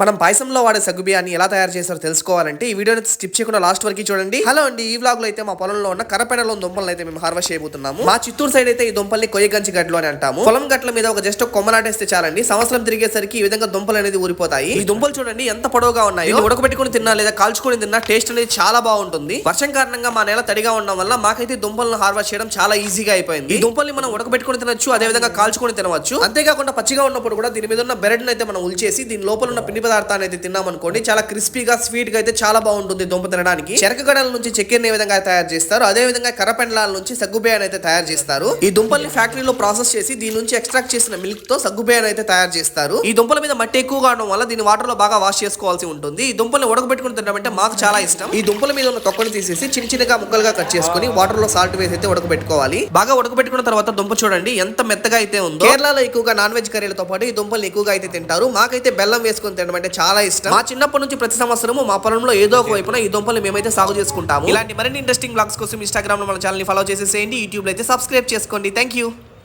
మనం పాయసంలో వాడే సగ్గుబియ్యాన్ని ఎలా తయారు చేస్తారో తెలుసుకోవాలంటే ఈ వీడియోని స్టిప్ చేయకుండా లాస్ట్ వరకు చూడండి. హలో అండి ఈ వ్లాగ్లో అయితే మా పొలంలో ఉన్న కరపెడలో దుంపలను అయితే మేము హార్వెస్ట్ చేయబోతున్నాము. మా చిత్తూరు సైడ్ అయితే ఈ దుంపల్ని కొయ్యగంచి గడ్లు అని అంటాము. పొలం గట్ల మీద ఒక జస్ట్ కొమ్మ నాటేస్తే చాలండి. సంవత్సరం తిరిగేసరికి ఈ విధంగా దుంపలు అనేది ఊరిపోతాయి. ఈ దుంపలు చూడండి ఎంత పొడవుగా ఉన్నాయి. ఉడకబెట్టుకుని తిన్నా లేదా కాల్చుకొని తిన్నా టేస్ట్ అనేది చాలా బాగుంటుంది. వర్షం కారణంగా మా నేల తడిగా ఉండడం వల్ల మాకైతే దుంపలను హార్వెస్ట్ చేయడం చాలా ఈజీగా అయిపోయింది. ఈ దుంపల్ని మనం ఉడకబెట్టుకుని తినొచ్చు అదే విధంగా కాల్చుకొని తినవచ్చు. అంతేకాకుండా పచ్చిగా ఉన్నప్పుడు కూడా దీని మీద ఉన్న బెరడ్ని అయితే మనం ఉల్చేసి దీని లోపల ఉన్న పిండి పదార్థాన్ని అయితే తిన్నామనుకోండి చాలా క్రిస్పీగా స్వీట్గా అయితే చాలా బాగుంటుంది దుంప తినడానికి. చెరకగడల నుంచి చక్కెరని ఏ విధంగా తయారు చేస్తారు అదే విధంగా కర్రపెండలాల నుంచి సగ్గుబియ్యాన్ని అయితే తయారు చేస్తారు. ఈ దుంపల్ని ఫ్యాక్టరీలో ప్రాసెస్ చేసి దీని నుంచి ఎక్స్ట్రాక్ట్ చేసిన మిల్క్తో సగ్గుబియ్యాన్ని అయితే తయారు చేస్తారు. ఈ దుంపల మీద మట్టి ఎక్కువగా ఉండడం వల్ల దీని వాటర్లో బాగా వాష్ చేసుకోవాల్సి ఉంటుంది. ఈ దుంపల్ని ఉడకబెట్టుకుని తినడం మాకు చాలా ఇష్టం. ఈ దుంపల మీద ఉన్న తొక్కని తీసేసి చిన్న చిన్నగా ముక్కలుగా కట్ చేసుకుని వాటర్లో సాల్ట్ వేసి అయితే ఉడకబెట్టుకోవాలి. బాగా ఉడకబెట్టుకున్న తర్వాత దుంప చూడండి ఎంత మెత్తగా అయితే ఉందో. కేరళలో ఎక్కువగా నాన్ వెజ్ కర్రీలతో పాటు ఈ దుంపలు ఎక్కువగా అయితే తింటారు. మాకైతే బెల్లం వేసుకొని తినడం అంటే చాలా ఇష్టం. మా చిన్నప్పటి నుంచి ప్రతి సంవత్సరము మా పొలంలో ఏదో ఒక వైపున ఈ దుంపలు మేమైతే సాగు చేసుకుంటాము. ఇలాంటి మరిన్ని ఇంట్రెస్టింగ్ బ్లాగ్స్ కోసం ఇన్స్టాగ్రామ్లో మన ఛానల్ని ఫాలో చేసేసేయండి. యూట్యూబ్లో అయితే సబ్స్క్రైబ్ చేసుకోండి. Thank you